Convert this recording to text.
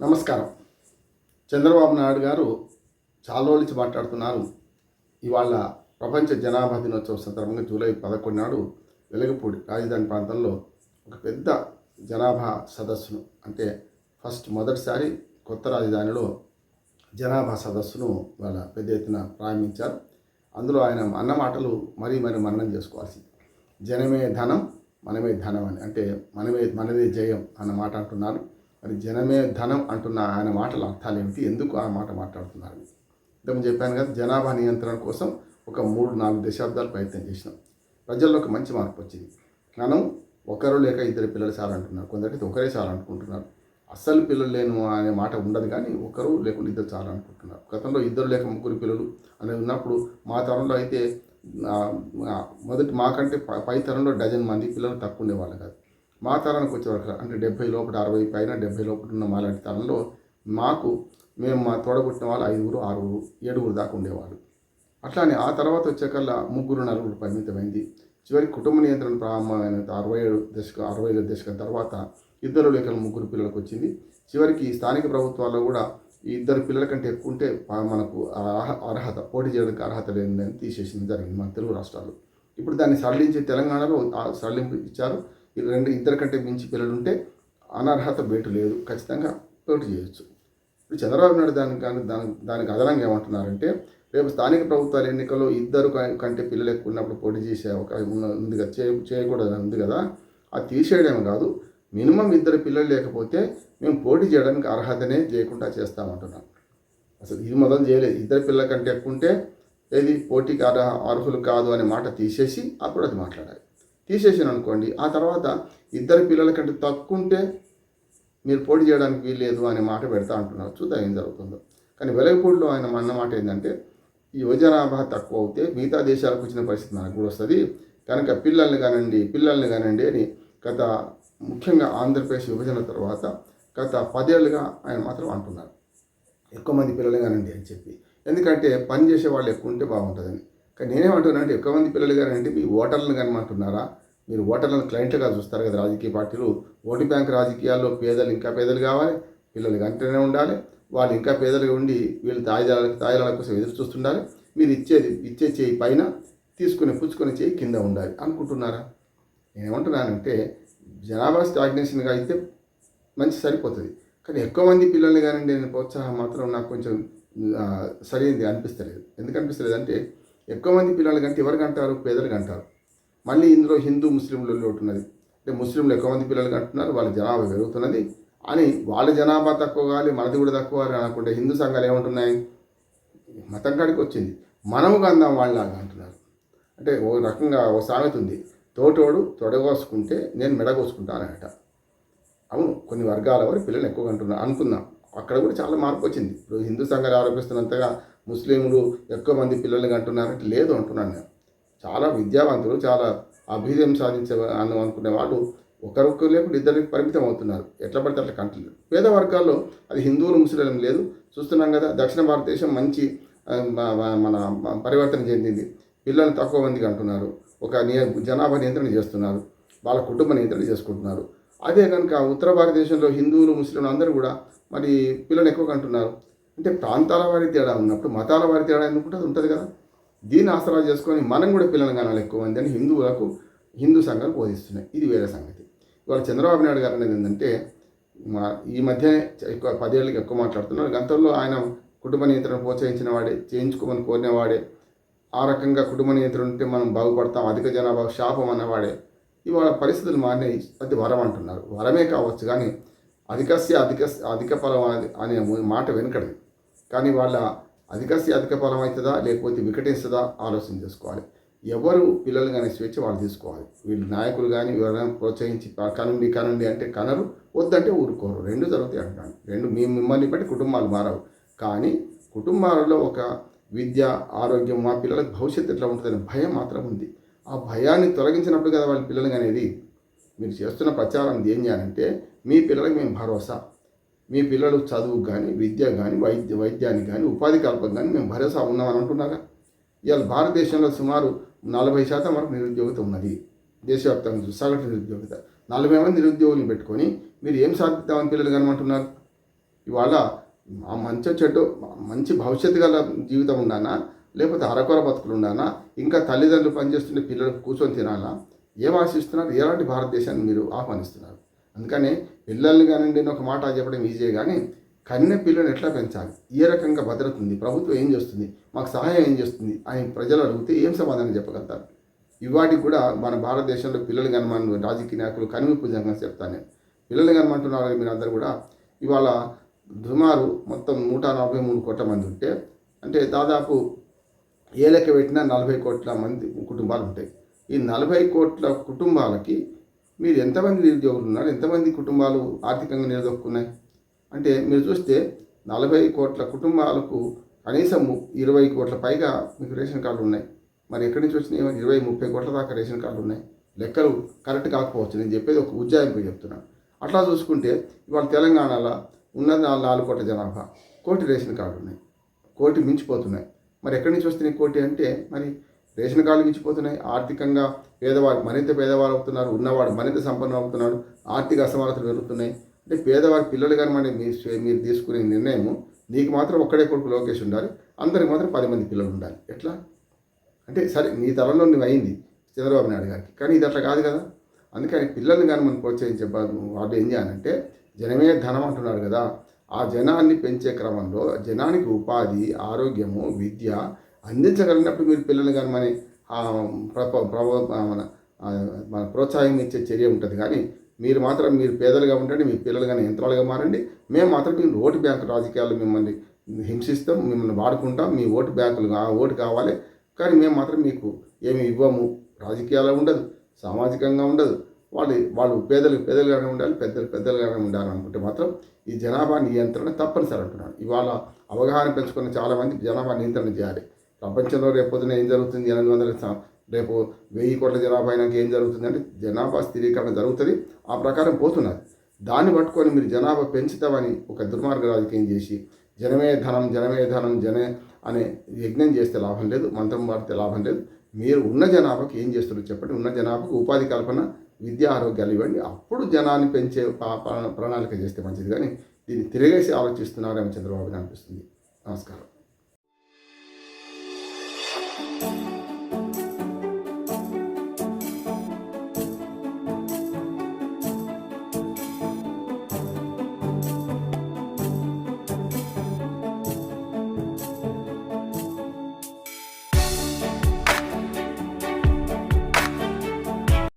నమస్కారం. చంద్రబాబు నాయుడు గారు చాలా రోజులు మాట్లాడుతున్నారు. ఇవాళ ప్రపంచ జనాభా దినోత్సవం సందర్భంగా జూలై పదకొండు నాడు వెలగపూడి రాజధాని ప్రాంతంలో ఒక పెద్ద జనాభా సదస్సును అంటే ఫస్ట్ మొదటిసారి కొత్త రాజధానిలో జనాభా సదస్సును వాళ్ళ పెద్ద ఎత్తున ప్రారంభించారు. అందులో ఆయన అన్న మాటలు మరీ మరి మననం చేసుకోవాల్సింది. జనమే ధనం మనమే ధనం అని అంటే మనమే మనదే జయం అన్న మాట అంటున్నారు. మరి జనమే ధనం అంటున్న ఆయన మాటల అర్థాలు ఏమిటి? ఎందుకు ఆ మాట మాట్లాడుతున్నారు? ఇంతకు చెప్పాను కదా జనాభా నియంత్రణ కోసం ఒక మూడు నాలుగు దశాబ్దాలు ప్రయత్నం చేసినాం. ప్రజల్లో ఒక మంచి మార్పు వచ్చింది. మనం ఒకరు లేక ఇద్దరు పిల్లలు చాలంటున్నారు కొందరికి ఒకరే చాలనుకుంటున్నారు అస్సలు పిల్లలు లేను అనే మాట ఉండదు కానీ ఒకరు లేకుండా ఇద్దరు చాలనుకుంటున్నారు గతంలో ఇద్దరు లేక ముగ్గురు పిల్లలు అనేది ఉన్నప్పుడు మా తరంలో అయితే మొదటి మాకంటే ప- పై తరంలో డజన్ మంది పిల్లలు తక్కువ ఉండేవాళ్ళు కాదు. మా తరానికి వచ్చేవరకు అంటే డెబ్బై లోపల అరవై పైన డెబ్బై లోపల ఉన్న మాలాంటి తరంలో మాకు మేము మా తోడబుట్టిన వాళ్ళు ఐదుగురు ఆరుగురు ఏడుగురు దాకా ఉండేవాళ్ళు. అట్లానే ఆ తర్వాత వచ్చేకల్లా ముగ్గురు నలుగురు పరిమితమైంది. చివరికి కుటుంబ నియంత్రణ ప్రారంభమైన అరవై ఏడు దశకం అరవై ఏడు దశకం తర్వాత ఇద్దరు లేక ముగ్గురు పిల్లలకు వచ్చింది. చివరికి స్థానిక ప్రభుత్వాల్లో కూడా ఈ ఇద్దరు పిల్లల కంటే ఎక్కువ ఉంటే మనకు అర్హత పోటీ చేయడానికి అర్హత లేదని తీసేసింది జరిగింది మన తెలుగు రాష్ట్రాలు. ఇప్పుడు దాన్ని సడలించి తెలంగాణలో సరళింపు సడలింపు ఇచ్చారు. రెండు ఇద్దరు కంటే మించి పిల్లలు ఉంటే అనర్హత బేటు లేదు. ఖచ్చితంగా పోటీ చేయొచ్చు. ఇప్పుడు చంద్రబాబు నాయుడు దానికి కానీ దానికి దానికి అదనంగా ఏమంటున్నారంటే రేపు స్థానిక ప్రభుత్వాల ఎన్నికల్లో ఇద్దరు కంటే పిల్లలు ఎక్కువ ఉన్నప్పుడు పోటీ చేసే అవకాశం ఉన్న- ఉంది కదా చేయ చేయకూడదని ఉంది కదా అది తీసేయడం కాదు మినిమం ఇద్దరు పిల్లలు లేకపోతే మేము పోటీ చేయడానికి అర్హతనే చేయకుండా చేస్తామంటున్నాం. అసలు ఇది మొదలు చేయలేదు. ఇద్దరు పిల్లల కంటే ఎక్కువ ఉంటే ఏది పోటీకి అర్హ అర్హులు కాదు అనే మాట తీసేసి అప్పుడు అది మాట్లాడాలి. తీసేసాను అనుకోండి. ఆ తర్వాత ఇద్దరు పిల్లల కంటే తక్కువ ఉంటే మీరు పోటీ చేయడానికి వీల్లేదు అనే మాట పెడతా అంటున్నారు చూద్దాం ఏం జరుగుతుందో. కానీ వెలగపూడిలో ఆయన అన్న మాట ఏంటంటే ఈ యువజనాభా తక్కువ అవుతే మిగతా దేశాలకు వచ్చిన పరిస్థితి మనకు కూడా వస్తుంది. కనుక పిల్లల్ని కానండి పిల్లల్ని కానండి అని గత ముఖ్యంగా ఆంధ్రప్రదేశ్ విభజన తర్వాత గత పదేళ్ళుగా ఆయన మాత్రం అంటున్నారు. ఎక్కువ మంది పిల్లలు కానండి అని చెప్పి. ఎందుకంటే పని చేసే వాళ్ళు ఎక్కువ ఉంటే బాగుంటుందని. కానీ నేనేమంటున్నానంటే ఎక్కువ మంది పిల్లలు కానంటే మీ ఓటర్లను కనమంటున్నారా మీరు ఓటర్లను క్లయింట్గా చూస్తారు కదా రాజకీయ పార్టీలు. ఓటు బ్యాంక్ రాజకీయాల్లో పేదలు ఇంకా పేదలు కావాలి పిల్లలు కంటేనే ఉండాలి. వాళ్ళు ఇంకా పేదలుగా ఉండి వీళ్ళు తాయిదాల తాయిదాల కోసం ఎదురు చూస్తుండాలి. మీరు ఇచ్చేది ఇచ్చే చేయి పైన తీసుకుని పుచ్చుకునే చేయి కింద ఉండాలి అనుకుంటున్నారా? నేనేమంటున్నానంటే జనాభా స్టాగ్నేషన్గా అయితే మంచి సరిపోతుంది. కానీ ఎక్కువ మంది పిల్లల్ని కానీ నేను ప్రోత్సాహం మాత్రం నాకు కొంచెం సరైనది అనిపిస్తలేదు. ఎందుకు అనిపిస్తలేదు అంటే ఎక్కువ మంది పిల్లలు కంటే ఎవరికి అంటారు పేదలకు అంటారు మళ్ళీ ఇందులో హిందూ ముస్లింలు లోటు ఉన్నది. అంటే ముస్లింలు ఎక్కువ మంది పిల్లలు అంటున్నారు వాళ్ళ జనాభా పెరుగుతున్నది అని వాళ్ళ జనాభా తక్కువ కావాలి మనది కూడా తక్కువ అని అనుకుంటే హిందూ సంఘాలు ఏమంటున్నాయి? మతం కాడికి వచ్చింది. మనము కందాం వాళ్ళలాగా అంటున్నారు. అంటే ఓ రకంగా ఓ సామెత ఉంది. తోటోడు తొడగోసుకుంటే నేను మెడగోసుకుంటానట. అవును కొన్ని వర్గాల వారి పిల్లలు ఎక్కువగా అంటున్నారు అనుకుందాం. అక్కడ కూడా చాలా మార్పు వచ్చింది. ఇప్పుడు హిందూ సంఘాలు ఆరోపిస్తున్నంతగా ముస్లింలు ఎక్కువ మంది పిల్లల్ని అంటున్నారంటే లేదు అంటున్నాను నేను. చాలా విద్యావంతులు చాలా అభ్యుదయం సాధించే అని అనుకునే వాళ్ళు ఒకరొక్కరు లేకుండా ఇద్దరికి పరిమితం అవుతున్నారు. ఎట్లా పడితే అట్లా కంటున్నారు. పేద వర్గాల్లో అది హిందువులు ముస్లిం లేదు. చూస్తున్నాం కదా దక్షిణ భారతదేశం మంచి మన పరివర్తన చెందింది. పిల్లలు తక్కువ మందికి అంటున్నారు. ఒక నియ జనాభా నియంత్రణ చేస్తున్నారు. వాళ్ళ కుటుంబ నియంత్రణ చేసుకుంటున్నారు. అదే కనుక ఉత్తర భారతదేశంలో హిందువులు ముస్లింలు అందరూ కూడా మరి పిల్లలు ఎక్కువగా అంటున్నారు. అంటే ప్రాంతాల వారి తేడా ఉన్నప్పుడు మతాల వారి తేడా ఎందుకుంటే ఉంటుంది కదా. దీన్ని ఆసరా చేసుకొని మనం కూడా పిల్లలు కనాలి ఎక్కువ మంది అని హిందువులకు హిందూ సంఘాలు బోధిస్తున్నాయి. ఇది వేరే సంగతి. ఇవాళ చంద్రబాబు నాయుడు గారు అనేది ఏంటంటే మా ఈ మధ్యనే ఎక్కువ పదేళ్ళకి ఎక్కువ మాట్లాడుతున్నారు. గతంలో ఆయన కుటుంబ నియంత్రణ ప్రోత్సహించిన వాడే చేయించుకోమని కోరినవాడే ఆ రకంగా కుటుంబ నియంత్రణ ఉంటే మనం బాగుపడతాం అధిక జనాభా శాపం అన్నవాడే. ఇవాళ పరిస్థితులు మారినాయి. అది వరం అంటున్నారు. వరమే కావచ్చు కానీ అధికస్య అధిక అధిక ఫలం అనేది అనే మాట వెనుకడది. కానీ వాళ్ళ అధికస్య అధిక ఫలం అవుతుందా లేకపోతే వికటిస్తుందా ఆలోచన చేసుకోవాలి. ఎవరు పిల్లలు కానీ స్వేచ్ఛ వాళ్ళు తీసుకోవాలి. వీళ్ళు నాయకులు కానీ ఎవరైనా ప్రోత్సహించి కనుండి కనండి కనండి అంటే కనరు వద్దంటే ఊరుకోరు. రెండు జరుగుతాయి అంటున్నాను రెండు మీ మిమ్మల్ని బట్టి కుటుంబాలు మారవు. కానీ కుటుంబాలలో ఒక విద్య ఆరోగ్యం మా పిల్లలకు భవిష్యత్తు ఎట్లా ఉంటుందనే భయం మాత్రం ఉంది. ఆ భయాన్ని తొలగించినప్పుడు కదా వాళ్ళ పిల్లలు అనేది మీరు చేస్తున్న ప్రచారం ఏం చేయాలంటే మీ పిల్లలకు మేము భరోసా. మీ పిల్లలు చదువు కానీ విద్య కానీ వైద్య వైద్యానికి కానీ ఉపాధి కల్పకు కానీ మేము భరోసా ఉన్నామని అంటున్నారా? ఇవాళ భారతదేశంలో సుమారు నలభై శాతం వరకు నిరుద్యోగిత ఉన్నది. దేశవ్యాప్తంగా సగటు నిరుద్యోగిత. నలభై మంది నిరుద్యోగులను పెట్టుకొని మీరు ఏం సాధిద్దామని పిల్లలు కనమంటున్నారు ఇవాళ ఆ మంచి చెడ్డ మంచి భవిష్యత్తు గల జీవితం ఉండానా? లేకపోతే అరకొర బతుకులు ఉండానా? ఇంకా తల్లిదండ్రులు పనిచేస్తుండే పిల్లలకు కూర్చొని తినాలా? ఏం ఆశిస్తున్నారు? ఎలాంటి భారతదేశాన్ని మీరు ఆహ్వానిస్తున్నారు? అందుకని పిల్లల్ని కానివ్వండి అని ఒక మాట చెప్పడం ఈజీ కానీ కన్నె పిల్లల్ని ఎట్లా పెంచాలి? ఏ రకంగా భద్రత ఉంది ప్రభుత్వం ఏం చేస్తుంది? మాకు సహాయం ఏం చేస్తుంది? అని ప్రజలు అడిగితే ఏం సమాధానం చెప్పగలుగుతారు? ఇవాటికి కూడా మన భారతదేశంలో పిల్లలు కనమని రాజకీయ నాయకులు కనువిప్పు జరగని చెప్తాను నేను పిల్లలు కనమంటున్నారు మీరు అందరూ కూడా. ఇవాళ సుమారు మొత్తం నూట నలభై మూడు కోట్ల మంది ఉంటే అంటే దాదాపు ఏ లెక్క పెట్టినా నలభై కోట్ల మంది కుటుంబాలు ఉంటాయి. ఈ నలభై కోట్ల కుటుంబాలకి మీరు ఎంతమంది నిరుద్యోగులు ఉన్నారు? ఎంతమంది కుటుంబాలు ఆర్థికంగా నిలదొక్కున్నాయి? అంటే మీరు చూస్తే నలభై కోట్ల కుటుంబాలకు కనీసం ఇరవై కోట్ల పైగా మీకు రేషన్ కార్డులు ఉన్నాయి. మరి ఎక్కడి నుంచి వచ్చినాయి? ఇరవై ముప్పై కోట్ల దాకా రేషన్ కార్డులు ఉన్నాయి. లెక్కలు కరెక్ట్ కాకపోవచ్చు. నేను చెప్పేది ఒక ఉజ్జాయింపు చెప్తున్నాను అట్లా చూసుకుంటే ఇవాళ తెలంగాణలో ఉన్న నాలుగు నాలుగు కోట్ల జనాభా కోటి రేషన్ కార్డులు ఉన్నాయి. కోటి మించిపోతున్నాయి. మరి ఎక్కడి నుంచి వస్తున్నాయి కోటి అంటే మరి రేషన్ కార్డులు మించిపోతున్నాయి ఆర్థికంగా పేదవారు మరింత పేదవారు అవుతున్నారు ఉన్నవాడు మరింత సంపన్నం అవుతున్నాడు ఆర్థిక అసమానతలు పెరుగుతున్నాయి. అంటే పేదవారి పిల్లలు కానీ మీ మీరు తీసుకునే నిర్ణయం నీకు మాత్రం ఒక్కడే కొడుకు లోకేష్ ఉండాలి అందరికి మాత్రం పది మంది పిల్లలు ఉండాలి. ఎట్లా? అంటే సరే నీ తరంలో నువ్వు అయింది చంద్రబాబు నాయుడు గారికి కానీ ఇది అట్లా కాదు కదా. అందుకని పిల్లల్ని కానీ మనం ప్రోత్సహించే వాళ్ళు ఏం చేయాలంటే జనమే ధనం అంటున్నారు కదా. ఆ జనాన్ని పెంచే క్రమంలో జనానికి ఉపాధి ఆరోగ్యము విద్య అందించగలిగినప్పుడు మీరు పిల్లలు కానీ మన మన మన ప్రోత్సాహం ఇచ్చే చర్య ఉంటుంది. కానీ మీరు మాత్రం మీరు పేదలుగా ఉండండి మీ పిల్లలు కానీ యంత్రాలుగా మారండి. మేము మాత్రం మీరు ఓటు బ్యాంకు రాజకీయాలు మిమ్మల్ని హింసిస్తాం మిమ్మల్ని వాడుకుంటాం మీ ఓటు బ్యాంకులు ఆ ఓటు కావాలి. కానీ మేము మాత్రం మీకు ఏమి ఇవ్వము. రాజకీయాలు ఉండదు సామాజికంగా ఉండదు. వాళ్ళు వాళ్ళు పేదలు పేదలుగానే ఉండాలి పెద్దలు పెద్దలుగానే ఉండాలి అనుకుంటే మాత్రం ఈ జనాభా నియంత్రణ తప్పనిసరి అంటున్నాను. ఇవాళ అవగాహన పెంచుకున్న చాలామంది జనాభా నియంత్రణ చేయాలి. ప్రపంచంలో రేపు పొద్దున ఏం జరుగుతుంది? ఎనిమిది వందల రేపు వెయ్యి కోట్ల జనాభా అయినాక ఏం జరుగుతుంది? అంటే జనాభా స్థిరీకరణ జరుగుతుంది. ఆ ప్రకారం పోతున్నది. దాన్ని పట్టుకొని మీరు జనాభా పెంచుతామని ఒక దుర్మార్గ రాజకీయం చేసి జనమే ధనం జనమే ధనం జనే అనే యజ్ఞం చేస్తే లాభం లేదు మంత్రం వాడితే లాభం లేదు. మీరు ఉన్న జనాభాకి ఏం చేస్తున్నారు చెప్పండి. ఉన్న జనాభాకు ఉపాధి కల్పన విద్యా ఆరోగ్యాలు ఇవ్వండి. అప్పుడు జనాన్ని పెంచే పా- ప్రణాళిక చేస్తే మంచిది. కానీ దీన్ని తిరిగేసి ఆలోచిస్తున్నారేమో చంద్రబాబు అనిపిస్తుంది. నమస్కారం.